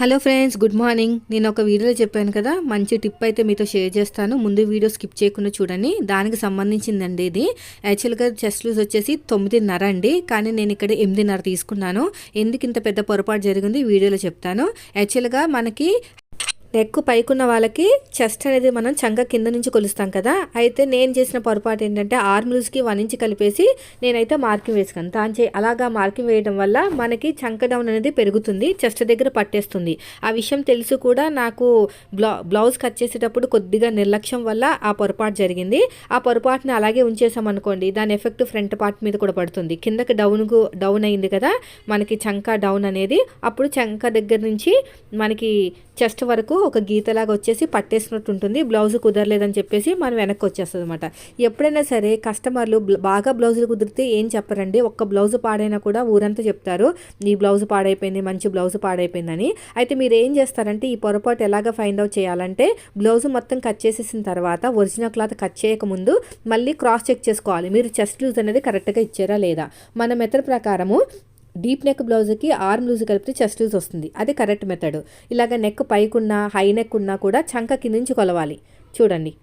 Hello friends good morning. నేను ఒక వీడియోలో చెప్పాను కదా మంచి టిప్ అయితే మీతో షేర్ చేస్తాను. ముందు వీడియో స్కిప్ చేయకుండా చూడండి. దానికి సంబంధించిందండి ఇది. యాక్చువల్గా చెస్ట్ లూజ్ వచ్చేసి తొమ్మిదిన్నర అండి. కానీ నేను ఇక్కడ ఎనిమిదిన్నర తీసుకున్నాను. ఎందుకు ఇంత పెద్ద పొరపాటు జరిగింది వీడియోలో చెప్తాను. యాక్చువల్గా మనకి నెక్ పైకున్న వాళ్ళకి చెస్ట్ అనేది మనం చంక కింద నుంచి కొలుస్తాం కదా. అయితే నేను చేసిన పొరపాటు ఏంటంటే ఆర్మ్లూస్కి వన్ ఇంచ్ కలిపేసి నేనైతే మార్కింగ్ వేసుకున్నాను. దాని అలాగా మార్కింగ్ వేయడం వల్ల మనకి చంక డౌన్ అనేది పెరుగుతుంది చెస్ట్ దగ్గర పట్టేస్తుంది. ఆ విషయం తెలుసు కూడా నాకు బ్లౌ బ్లౌజ్ కట్ చేసేటప్పుడు కొద్దిగా నిర్లక్ష్యం వల్ల ఆ పొరపాటు జరిగింది. ఆ పొరపాటుని అలాగే ఉంచేసామనుకోండి దాని ఎఫెక్ట్ ఫ్రంట్ పార్ట్ మీద కూడా పడుతుంది. కిందకి డౌన్కు డౌన్ అయింది కదా మనకి చంక డౌన్ అనేది అప్పుడు చంక దగ్గర నుంచి మనకి చెస్ట్ వరకు ఒక గీతలాగా వచ్చేసి పట్టేసినట్టు ఉంటుంది బ్లౌజ్ కుదరలేదని చెప్పేసి మనం వెనక్కి వచ్చేస్తుంది అనమాట ఎప్పుడైనా సరే కస్టమర్లు బాగా బ్లౌజులు కుదిరితే ఏం చెప్పరండి? ఒక్క బ్లౌజ్ పాడైనా కూడా ఊరంతా చెప్తారు. ఈ బ్లౌజ్ పాడైపోయింది మంచి బ్లౌజ్ పాడైపోయిందని. అయితే మీరు ఏం చేస్తారంటే ఈ పొరపాటు ఎలాగ ఫైండ్ అవుట్ చేయాలంటే బ్లౌజ్ మొత్తం కట్ చేసేసిన తర్వాత ఒరిజినల్ క్లాత్ కట్ చేయకముందు మళ్ళీ క్రాస్ చెక్ చేసుకోవాలి. మీరు చెస్ట్ లూజ్ అనేది కరెక్ట్గా ఇచ్చారా లేదా? మన మెథడ్ ప్రకారము డీప్ నెక్ బ్లౌజ్కి ఆర్మ్ లూజ్ కలిపితే చెస్ట్ లూజ్ వస్తుంది. అది కరెక్ట్ మెథడ్. ఇలాగ నెక్ పైకున్నా హై నెక్ ఉన్నా కూడా చంక కింద నుంచి కొలవాలి. చూడండి.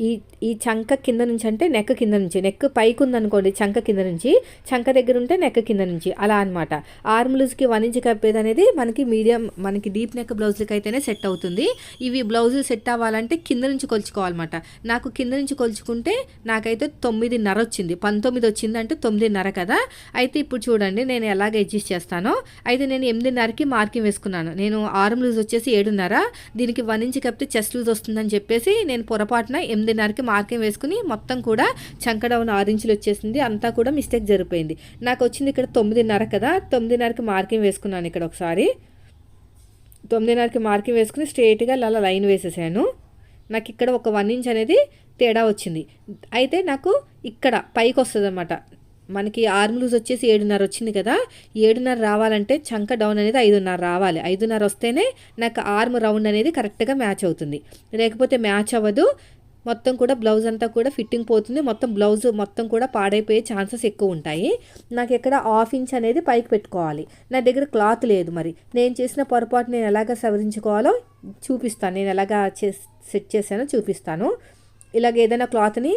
ఈ ఈ చంక కింద నుంచి అంటే నెక్ కింద నుంచి. నెక్ పైకి ఉందనుకోండి చంక కింద నుంచి. చంక దగ్గర ఉంటే నెక్ కింద నుంచి. అలా అనమాట ఆర్మ్ లూజ్కి వన్ ఇంచ్ కప్పేది అనేది మనకి మీడియం మనకి డీప్ నెక్ బ్లౌజ్లకి అయితేనే సెట్ అవుతుంది. ఇవి బ్లౌజులు సెట్ అవ్వాలంటే కింద నుంచి కొలుచుకోవాలన్నమాట. నాకు కింద నుంచి కొలుచుకుంటే నాకైతే తొమ్మిదిన్నర వచ్చింది. పంతొమ్మిది వచ్చింది అంటే తొమ్మిదిన్నర కదా. అయితే ఇప్పుడు చూడండి నేను ఎలాగ అడ్జస్ట్ చేస్తానో. అయితే నేను ఎనిమిదిన్నరకి మార్కింగ్ వేసుకున్నాను. నేను ఆర్మ్ లూజ్ వచ్చేసి ఏడున్నర. దీనికి వన్ ఇంచ్ కప్పితే చెస్ట్ లూజ్ వస్తుందని చెప్పేసి నేను పొరపాటున ఎనిమిదిన్నరకి మార్కింగ్ వేసుకుని మొత్తం కూడా చంక డౌన్ ఆరు ఇంచులు వచ్చేసింది. అంతా కూడా మిస్టేక్ జరిపోయింది నాకు వచ్చింది ఇక్కడ తొమ్మిదిన్నర కదా తొమ్మిదిన్నరకి మార్కింగ్ వేసుకున్నాను ఇక్కడ ఒకసారి. తొమ్మిదిన్నరకి మార్కింగ్ వేసుకుని స్ట్రేట్గా అలా లైన్ వేసేసాను. నాకు ఇక్కడ ఒక వన్ ఇంచ్ అనేది తేడా వచ్చింది. అయితే నాకు ఇక్కడ పైకి వస్తుంది అనమాట మనకి ఆర్మ్ లూజ్ వచ్చేసి ఏడున్నర వచ్చింది కదా ఏడున్నర రావాలంటే చంక డౌన్ అనేది ఐదున్నర రావాలి. ఐదున్నర వస్తేనే నాకు ఆర్మ్ రౌండ్ అనేది కరెక్ట్గా మ్యాచ్ అవుతుంది. లేకపోతే మ్యాచ్ అవ్వదు. మొత్తం కూడా బ్లౌజ్ అంతా కూడా ఫిట్టింగ్ పోతుంది. మొత్తం బ్లౌజ్ మొత్తం కూడా పాడైపోయే ఛాన్సెస్ ఎక్కువ ఉంటాయి. నాకు ఎక్కడ హాఫ్ ఇంచ్ అనేది పైకి పెట్టుకోవాలి. నా దగ్గర క్లాత్ లేదు మరి. నేను చేసిన పొరపాటు నేను ఎలాగ సవరించుకోవాలో చూపిస్తాను. నేను ఎలాగా చే సెట్ చేశానో చూపిస్తాను. ఇలాగ ఏదైనా క్లాత్ని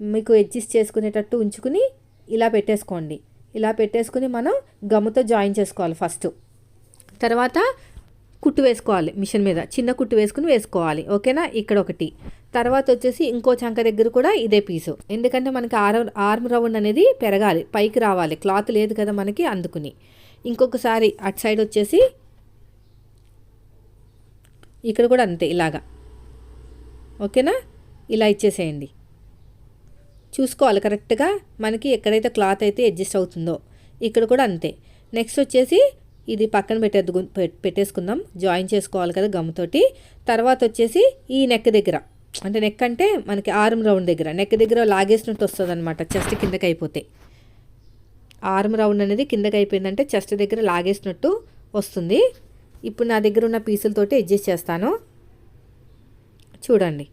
మీకు అడ్జస్ట్ చేసుకునేటట్టు ఉంచుకుని ఇలా పెట్టేసుకోండి. ఇలా పెట్టేసుకుని మనం గమ్ముతో జాయిన్ చేసుకోవాలి ఫస్ట్ తర్వాత కుట్టు వేసుకోవాలి మిషన్ మీద. చిన్న కుట్టు వేసుకుని వేసుకోవాలి. ఓకేనా? ఇక్కడ ఒకటి. తర్వాత వచ్చేసి ఇంకో చంక దగ్గర కూడా ఇదే పీసు. ఎందుకంటే మనకి ఆర్మ్ ఆర్మ్ రౌండ్ అనేది పెరగాలి. పైకి రావాలి. క్లాత్ లేదు కదా మనకి అందుకుని. ఇంకొకసారి అటు సైడ్ వచ్చేసి ఇక్కడ కూడా అంతే ఇలాగా. ఓకేనా? ఇలా ఇచ్చేసేయండి. చూసుకోవాలి కరెక్ట్గా. మనకి ఎక్కడైతే క్లాత్ అయితే అడ్జస్ట్ అవుతుందో. ఇక్కడ కూడా అంతే. నెక్స్ట్ వచ్చేసి ఇది పక్కన పెట్టేద్దు పెట్టేసుకుందాం. జాయిన్ చేసుకోవాలి కదా గమ్ముతోటి. తర్వాత వచ్చేసి ఈ నెక్ దగ్గర. అంటే నెక్ అంటే మనకి ఆర్మ్ రౌండ్ దగ్గర. నెక్ దగ్గర లాగేసినట్టు వస్తుంది అనమాట చెస్ట్ కిందకి అయిపోతే. ఆర్మ్ రౌండ్ అనేది కిందకి అయిపోయిందంటే చెస్ట్ దగ్గర లాగేసినట్టు వస్తుంది. ఇప్పుడు నా దగ్గర ఉన్న పీసులతోటి అడ్జస్ట్ చేస్తాను. చూడండి.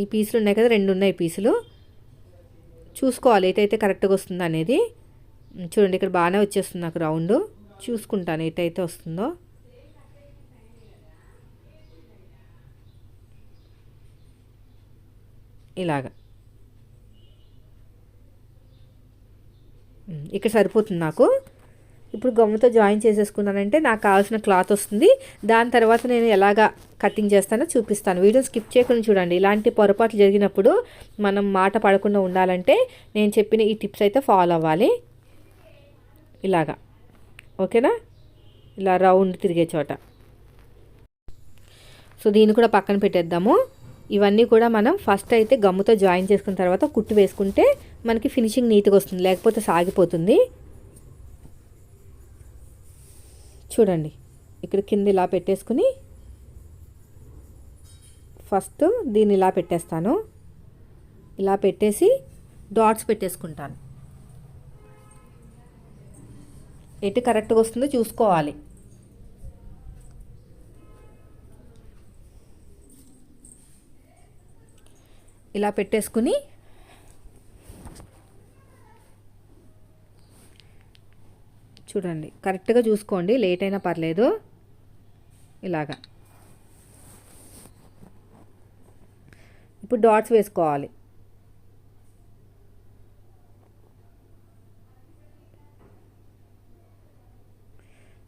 ఈ పీసులు ఉన్నాయి కదా రెండు ఉన్నాయి పీసులు. చూసుకోవాలి ఏటైతే కరెక్ట్గా వస్తుందో అనేది చూడండి ఇక్కడ బాగానే వచ్చేస్తుంది నాకు రౌండ్. చూసుకుంటాను ఎటైతే వస్తుందో. ఇలాగా. ఇక్కడ సరిపోతుంది నాకు. ఇప్పుడు గమ్ముతో జాయిన్ చేసేసుకున్నానంటే నాకు కావాల్సిన క్లాత్ వస్తుంది. దాని తర్వాత నేను ఎలాగా కటింగ్ చేస్తానో చూపిస్తాను. వీడియో స్కిప్ చేయకుండా చూడండి. ఇలాంటి పొరపాట్లు జరిగినప్పుడు మనం మాట పడకుండా ఉండాలంటే నేను చెప్పిన ఈ టిప్స్ అయితే ఫాలో అవ్వాలి. ఇలాగా. ఓకేనా? ఇలా రౌండ్ తిరిగే చోట. సో దీన్ని కూడా పక్కన పెట్టేద్దాము. ఇవన్నీ కూడా మనం ఫస్ట్ అయితే గమ్ముతో జాయిన్ చేసుకున్న తర్వాత కుట్టు వేసుకుంటే మనకి ఫినిషింగ్ నీట్గా వస్తుంది లేకపోతే సాగిపోతుంది. చూడండి ఇక్కడ కింద ఇలా పెట్టేసుకుని ఫస్ట్ దీన్ని ఇలా పెట్టేస్తాను. ఇలా పెట్టేసి డాట్స్ పెట్టేసుకుంటాను. ఎటు కరెక్ట్గా వస్తుందో చూసుకోవాలి. ఇలా పెట్టేసుకుని చూడండి కరెక్ట్గా చూసుకోండి లేట్ అయినా పర్లేదు. ఇలాగా. ఇప్పుడు డాట్స్ వేసుకోవాలి.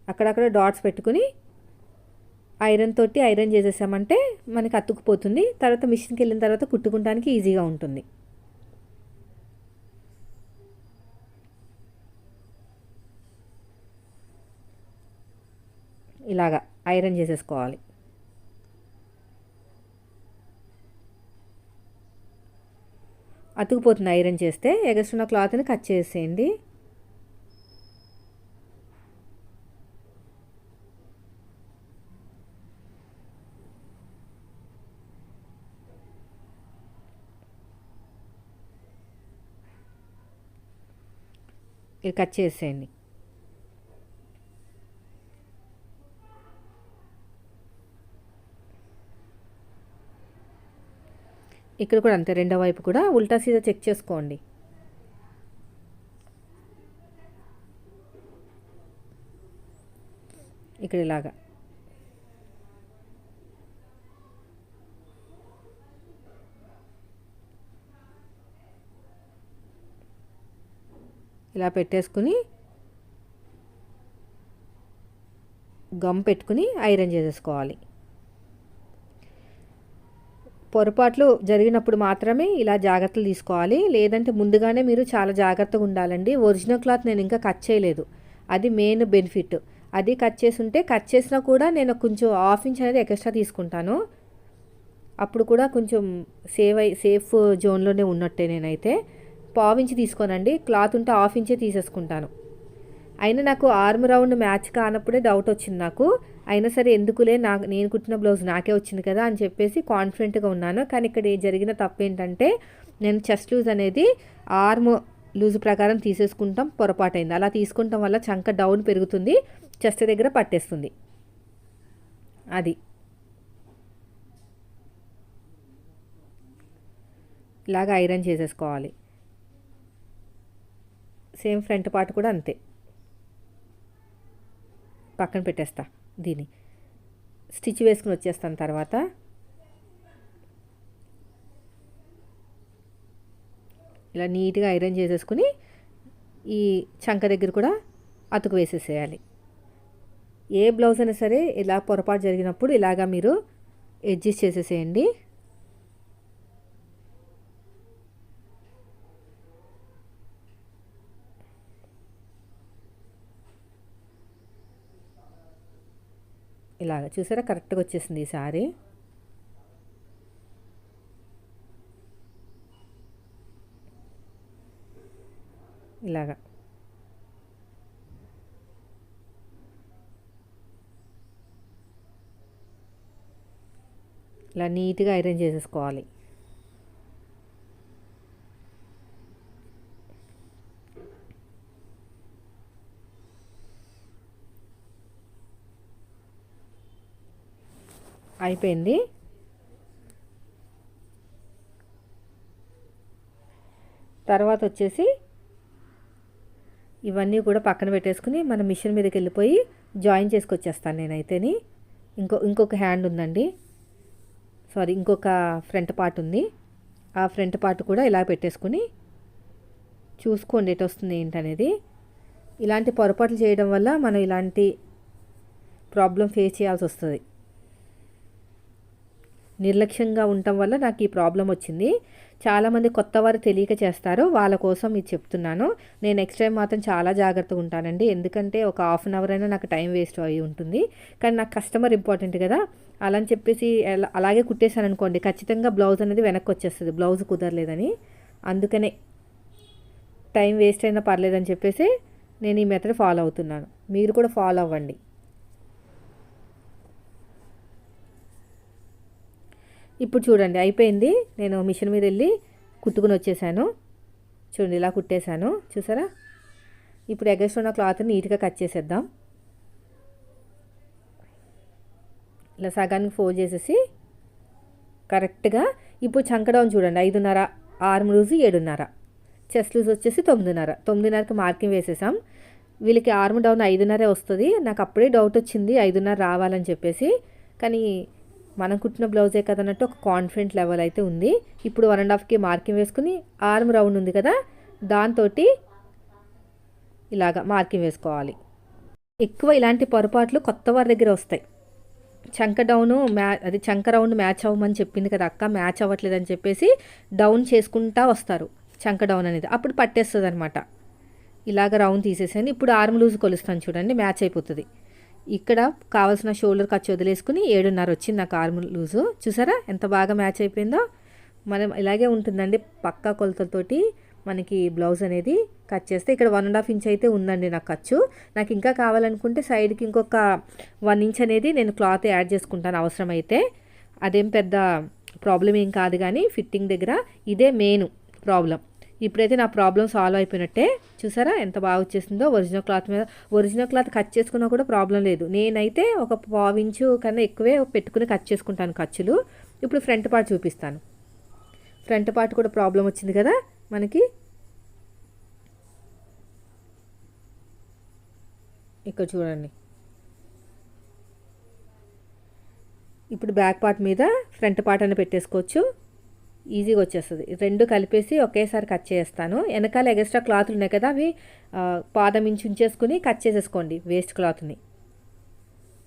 అక్కడక్కడ డాట్స్ పెట్టుకుని ఐరన్ తోటి ఐరన్ చేసేసామంటే మనకి అతుక్కుపోతుంది. తర్వాత మిషన్కి వెళ్ళిన తర్వాత కుట్టుకుంటానికి ఈజీగా ఉంటుంది. ఇలాగా ఐరన్ చేసేసుకోవాలి. అతుకుపోతుంది ఐరన్ చేస్తే. ఎగస్ట్రున్న క్లాత్ని కట్ చేసేయండి. ఇది కట్ చేసేయండి. ఇక్కడ కూడా అంతే రెండో వైపు కూడా ఉల్టా సీదా చెక్ చేసుకోండి. ఇక్కడ ఇలాగా. ఇలా పెట్టేసుకుని గమ్ పెట్టుకుని ఐరన్ చేసేసుకోవాలి. పొరపాట్లు జరిగినప్పుడు మాత్రమే ఇలా జాగ్రత్తలు తీసుకోవాలి. లేదంటే ముందుగానే మీరు చాలా జాగ్రత్తగా ఉండాలండి. ఒరిజినల్ క్లాత్ నేను ఇంకా కట్ చేయలేదు. అది మెయిన్ బెనిఫిట్. అది కట్ చేసి ఉంటే కట్ చేసినా కూడా నేను కొంచెం హాఫ్ ఇంచ్ అనేది ఎక్స్ట్రా తీసుకుంటాను. అప్పుడు కూడా కొంచెం సేవ్ అయి సేఫ్ జోన్లోనే ఉన్నట్టే నేనైతే. పావు ఇంచి తీసుకోనండి క్లాత్ ఉంటే హాఫ్ ఇంచే తీసేసుకుంటాను. అయినా నాకు ఆర్మ్ రౌండ్ మ్యాచ్ కానప్పుడే డౌట్ వచ్చింది నాకు. అయినా సరే ఎందుకులే నా నేను కుట్టిన బ్లౌజ్ నాకే వచ్చింది కదా అని చెప్పేసి కాన్ఫిడెంట్గా ఉన్నాను. కానీ ఇక్కడ జరిగిన తప్పు ఏంటంటే నేను చెస్ట్ లూజ్ అనేది ఆర్మ్ లూజ్ ప్రకారం తీసేసుకుంటాం పొరపాటైంది. అలా తీసుకుంటాం వల్ల చంక డౌన్ పెరుగుతుంది చెస్ట్ దగ్గర పట్టేస్తుంది. అది. ఇలాగ ఐరన్ చేసేసుకోవాలి. సేమ్ ఫ్రంట్ పార్ట్ కూడా అంతే. పక్కన పెట్టేస్తా దీన్ని. స్టిచ్ వేసుకుని వచ్చేస్తాను తర్వాత. ఇలా నీట్గా ఐరన్ చేసేసుకుని ఈ చంక దగ్గర కూడా అతుకు వేసేసేయాలి. ఏ బ్లౌజ్ అయినా సరే ఇలా పొరపాటు జరిగినప్పుడు ఇలాగా మీరు అడ్జస్ట్ చేసేసేయండి. ఇలాగ చూసారా? కరెక్ట్గా వచ్చేసింది ఈ సారీ. ఇలాగా. ఇలా నీట్గా ఐరన్ చేసేసుకోవాలి. అయిపోయింది. తర్వాత వచ్చేసి ఇవన్నీ కూడా పక్కన పెట్టేసుకుని మన మిషన్ మీదకి వెళ్ళిపోయి జాయిన్ చేసుకొచ్చేస్తాను నేనైతేని. ఇంకో ఇంకొక హ్యాండ్ ఉందండి. సారీ ఇంకొక ఫ్రంట్ పార్ట్ ఉంది. ఆ ఫ్రంట్ పార్ట్ కూడా ఇలా పెట్టేసుకుని చూసుకోండి ఎటు వస్తుంది ఏంటనేది. ఇలాంటి పొరపాట్లు చేయడం వల్ల మనం ఇలాంటి ప్రాబ్లం ఫేస్ చేయాల్సి వస్తుంది. నిర్లక్ష్యంగా ఉండటం వల్ల నాకు ఈ ప్రాబ్లం వచ్చింది. చాలామంది కొత్త వారు తెలియక చేస్తారు. వాళ్ళ కోసం ఇది చెప్తున్నాను. నేను నెక్స్ట్ టైం మాత్రం చాలా జాగ్రత్తగా ఉంటానండి. ఎందుకంటే ఒక హాఫ్ అన్ అవర్ అయినా నాకు టైం వేస్ట్ అయి ఉంటుంది. కానీ నాకు కస్టమర్ ఇంపార్టెంట్ కదా. అలా అని చెప్పేసి అలాగే కుట్టేశాను అనుకోండి. ఖచ్చితంగా బ్లౌజ్ అనేది వెనక్కి వచ్చేస్తుంది. బ్లౌజ్ కుదరలేదని. అందుకనే టైం వేస్ట్ అయినా పర్లేదని చెప్పేసి నేను ఈ మెథడ్ ఫాలో అవుతున్నాను. మీరు కూడా ఫాలో అవ్వండి. ఇప్పుడు చూడండి అయిపోయింది. నేను మిషన్ మీద వెళ్ళి కుట్టుకుని వచ్చేసాను. చూడండి ఇలా కుట్టేశాను. చూసారా? ఇప్పుడు ఎగస్ట్ ఉన్న క్లాత్ని నీట్గా కట్ చేసేద్దాం. ఇలా సగానికి ఫోల్డ్ చేసేసి కరెక్ట్గా ఇప్పుడు చంకడౌన్ చూడండి ఐదున్నర ఆరు లూజు ఏడున్నర. చెస్ట్ లూజ్ వచ్చేసి తొమ్మిదిన్నర. తొమ్మిదిన్నరకి మార్కింగ్ వేసేసాం. వీళ్ళకి ఆర్మ్ డౌన్ ఐదున్నరే వస్తుంది. నాకు అప్పుడే డౌట్ వచ్చింది ఐదున్నర రావాలని చెప్పేసి. కానీ మనం కుట్టిన బ్లౌజే కదన్నట్టు ఒక కాన్ఫిడెంట్ లెవెల్ అయితే ఉంది. ఇప్పుడు వన్ అండ్ హాఫ్కి మార్కింగ్ వేసుకుని ఆర్మ్ రౌండ్ ఉంది కదా దాంతో ఇలాగా మార్కింగ్ వేసుకోవాలి. ఎక్కువ ఇలాంటి పొరపాట్లు కొత్త వారి దగ్గర వస్తాయి. చంక డౌన్ మ్యా అది చంక రౌండ్ మ్యాచ్ అవ్వమని చెప్పింది కదా అక్క మ్యాచ్ అవ్వట్లేదని చెప్పేసి డౌన్ చేసుకుంటా వస్తారు చంక డౌన్ అనేది. అప్పుడు పట్టేస్తుంది అనమాట ఇలాగ రౌండ్ తీసేసాను ఇప్పుడు ఆర్మ్ లూజ్ కొలుస్తాను చూడండి మ్యాచ్ అయిపోతుంది. ఇక్కడ కావాల్సిన షోల్డర్ ఖర్చు వదిలేసుకుని ఏడున్నర వచ్చింది నాకు ఆర్మ్ లూజు. చూసారా? ఎంత బాగా మ్యాచ్ అయిపోయిందో. మనం ఇలాగే ఉంటుందండి పక్కా కొలతలతోటి మనకి బ్లౌజ్ అనేది కట్ చేస్తే. ఇక్కడ వన్ అండ్ హాఫ్ ఇంచ్ అయితే ఉందండి నాకు ఖర్చు. నాకు ఇంకా కావాలనుకుంటే సైడ్కి ఇంకొక వన్ ఇంచ్ అనేది నేను క్లాత్ యాడ్ చేసుకుంటాను అవసరమైతే. అదేం పెద్ద ప్రాబ్లం ఏం కాదు కానీ ఫిట్టింగ్ దగ్గర ఇదే మెయిన్ ప్రాబ్లం ఇప్పుడైతే నా ప్రాబ్లం సాల్వ్ అయిపోయినట్టే. చూసారా? ఎంత బాగా వచ్చేసిందో. ఒరిజినల్ క్లాత్ మీద ఒరిజినల్ క్లాత్ కట్ చేసుకున్నా కూడా ప్రాబ్లం లేదు. నేనైతే ఒక పావించు కన్నా ఎక్కువే పెట్టుకుని కట్ చేసుకుంటాను ఖర్చులు. ఇప్పుడు ఫ్రంట్ పార్ట్ చూపిస్తాను. ఫ్రంట్ పార్ట్ కూడా ప్రాబ్లం వచ్చింది కదా మనకి. ఇక్కడ చూడండి. ఇప్పుడు బ్యాక్ పార్ట్ మీద ఫ్రంట్ పార్ట్ అని పెట్టేసుకోవచ్చు. ఈజీగా వచ్చేస్తుంది. రెండు కలిపేసి ఒకేసారి కట్ చేస్తాను. వెనకాల ఎక్స్ట్రా క్లాత్లు ఉన్నాయి కదా అవి పాదం ఇంచు ఉంచేసుకుని కట్ చేసేసుకోండి వేస్ట్ క్లాత్ని.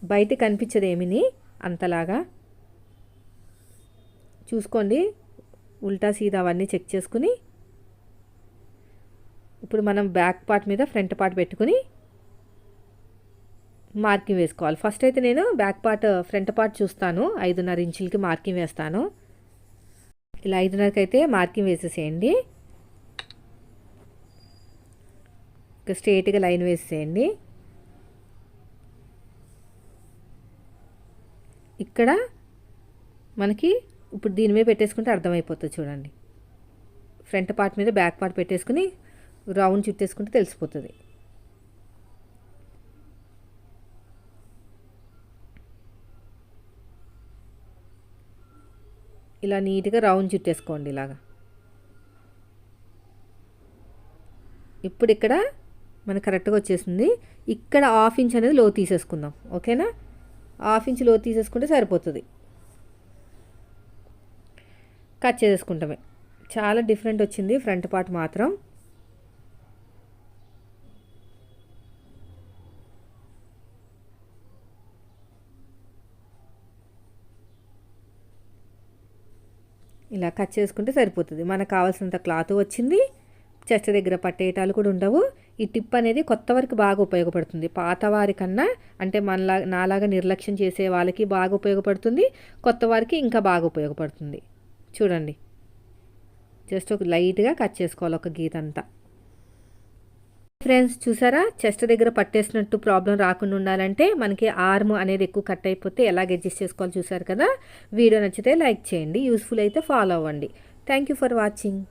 బయట కనిపించదు ఏమిని? అంతలాగా. చూసుకోండి. ఉల్టా సీదా అవన్నీ చెక్ చేసుకుని ఇప్పుడు మనం బ్యాక్ పార్ట్ మీద ఫ్రంట్ పార్ట్ పెట్టుకుని మార్కింగ్ వేసుకోవాలి. ఫస్ట్ అయితే నేను బ్యాక్ పార్ట్ ఫ్రంట్ పార్ట్ చూస్తాను. ఐదున్నర ఇంచులకి మార్కింగ్ వేస్తాను. ఇలా ఐదున్నరకి అయితే మార్కింగ్ వేసేసేయండి. ఇక స్ట్రేట్గా లైన్ వేసేయండి ఇక్కడ మనకి ఇప్పుడు దీని మీద పెట్టేసుకుంటే అర్థమైపోతుంది చూడండి. ఫ్రంట్ పార్ట్ మీద బ్యాక్ పార్ట్ పెట్టేసుకుని రౌండ్ చుట్టేసుకుంటే తెలిసిపోతుంది. ఇలా నీట్గా రౌండ్ చుట్టేసుకోండి ఇలాగా. ఇప్పుడు ఇక్కడ మనకు కరెక్ట్గా వచ్చేసింది. ఇక్కడ హాఫ్ ఇంచ్ అనేది లో తీసేసుకుందాం. ఓకేనా? హాఫ్ ఇంచ్లో తీసేసుకుంటే సరిపోతుంది. కట్ చేసేసుకుంటామే. చాలా డిఫరెంట్ వచ్చింది ఫ్రంట్ పార్ట్ మాత్రం. ఇలా కట్ చేసుకుంటే సరిపోతుంది. మనకు కావాల్సినంత క్లాత్ వచ్చింది. చెస్ట్ దగ్గర పట్టేయటాలు కూడా ఉండవు. ఈ టిప్ అనేది కొత్త వారికి బాగా ఉపయోగపడుతుంది. పాత వారికన్నా అంటే మనలా నాలాగా నిర్లక్ష్యం చేసే వాళ్ళకి బాగా ఉపయోగపడుతుంది. కొత్త వారికి ఇంకా బాగా ఉపయోగపడుతుంది. చూడండి. జస్ట్ ఒక లైట్గా కట్ చేసుకోవాలి ఒక గీత అంతా ఫ్రెండ్స్ చూసారా? చెస్ట్ దగ్గర పట్టేసినట్టు ప్రాబ్లం రాకుండా ఉండాలంటే మనకి ఆర్మ్ అనేది ఎక్కువ కట్ అయిపోతే ఎలాగ అడ్జస్ట్ చేసుకోవాలి చూసారు కదా? వీడియో నచ్చితే లైక్ చేయండి యూస్ఫుల్ అయితే ఫాలో అవ్వండి. Thank you for watching.